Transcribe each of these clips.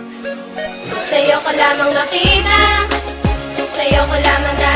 Sa'yo ko lamang nakita. Sa'yo ko lamang nakita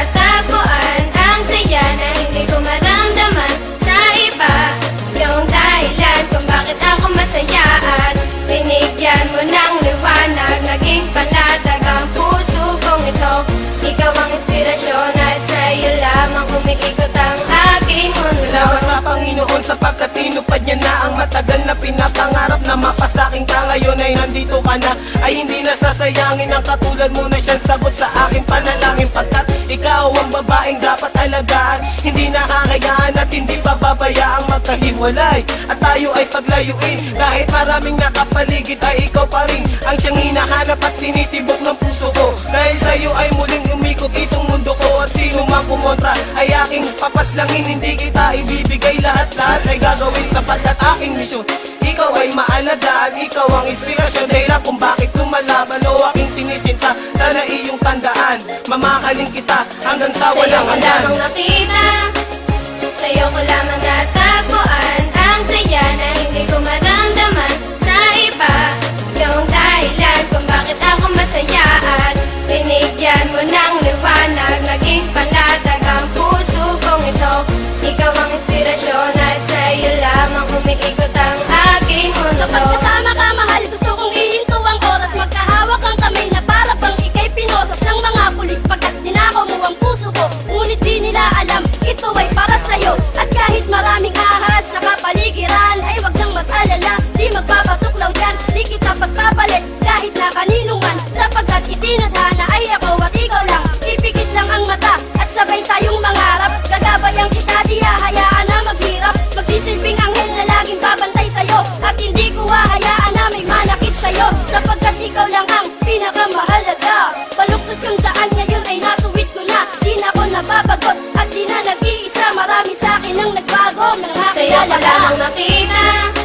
Natupad niya na ang matagal na pinapangarap Na mapasaking ka. Ngayon ay nandito ka na. Ay hindi nasasayangin ang katulad mo na siyang sagot sa aking panalangin. Pagkat ikaw ang babaeng dapat alagaan. Hindi nakakayaan at hindi pababayaang magkahiwalay. At tayo ay paglayuin. Kahit maraming nakapaligid ay ikaw pa rin Ang siyang hinahanap at tinitibok ng puso ay aking papaslangin Hindi kita ibibigay lahat-lahat. Ay gagawin sapagkat aking misyon. Ikaw ay maalaga at ikaw ang inspirasyon. Dahilan kung bakit lumalaban o aking sinisinta. Sana iyong tandaan Mamahalin kita hanggang sa Sa'yo walang ko hanggan. lamang nakita. Sa'yo ko lamang natagpuan Sapagkat itinadhana ay ako at ikaw lang. Ipikit lang ang mata at sabay tayong mangarap. Gagabayan kita, di hahayaan na maghirap. Magsisilbing anghel na laging babantay sa'yo. At hindi ko hahayaan na may manakit sa'yo. Sapagkat ikaw lang ang pinakamahalaga. Baluktot yung daan ngayon ay natuwid ko na. Di na ako nababagot at di na nag-iisa. Marami sa akin ang nagbago. Mga Sa'yo ko lamang nakita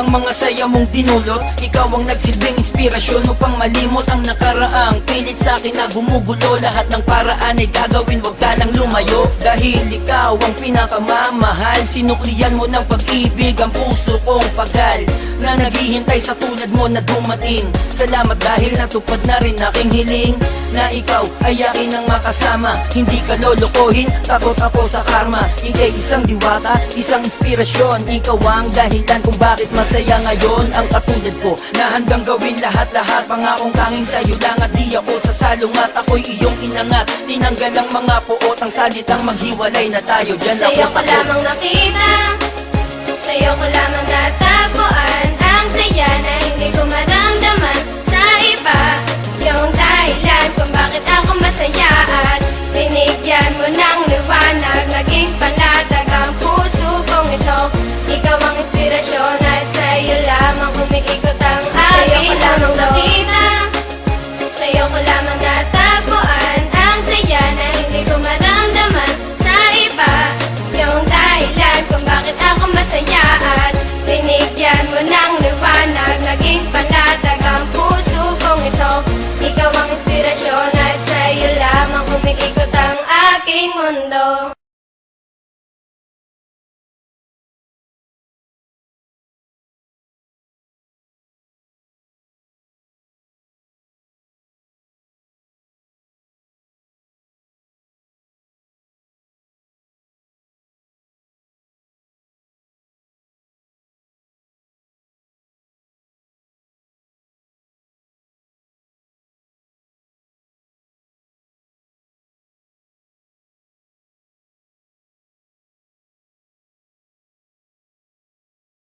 ang mga saya mong dinulot Ikaw ang nagsilbing inspirasyon upang malimot ang nakaraang Pilit sa akin na gumugulo. Lahat ng paraan ay gagawin Huwag ka nang lumayo. Dahil ikaw ang pinakamamahal Sinuklian mo ng pag-ibig Ang puso kong pagal Na naghihintay sa tulad mo na dumating. Salamat dahil natupad na rin aking hiling Na ikaw ay akin ang makasama. Hindi ka lolokohin Takot ako sa karma. Ika'y isang diwata Isang inspirasyon. Ikaw ang dahilan kung bakit masaya ngayon Ang katulad ko Na hanggang gawin lahat-lahat. Pangakong tanging sa'yo lang At di ako sasalungat Ako'y iyong inangat. Tinanggal ang mga puot Ang salitang maghiwalay na tayo. Diyan ako Sa'yo ko takot lamang nakita. Sa'yo ko lamang natagpuan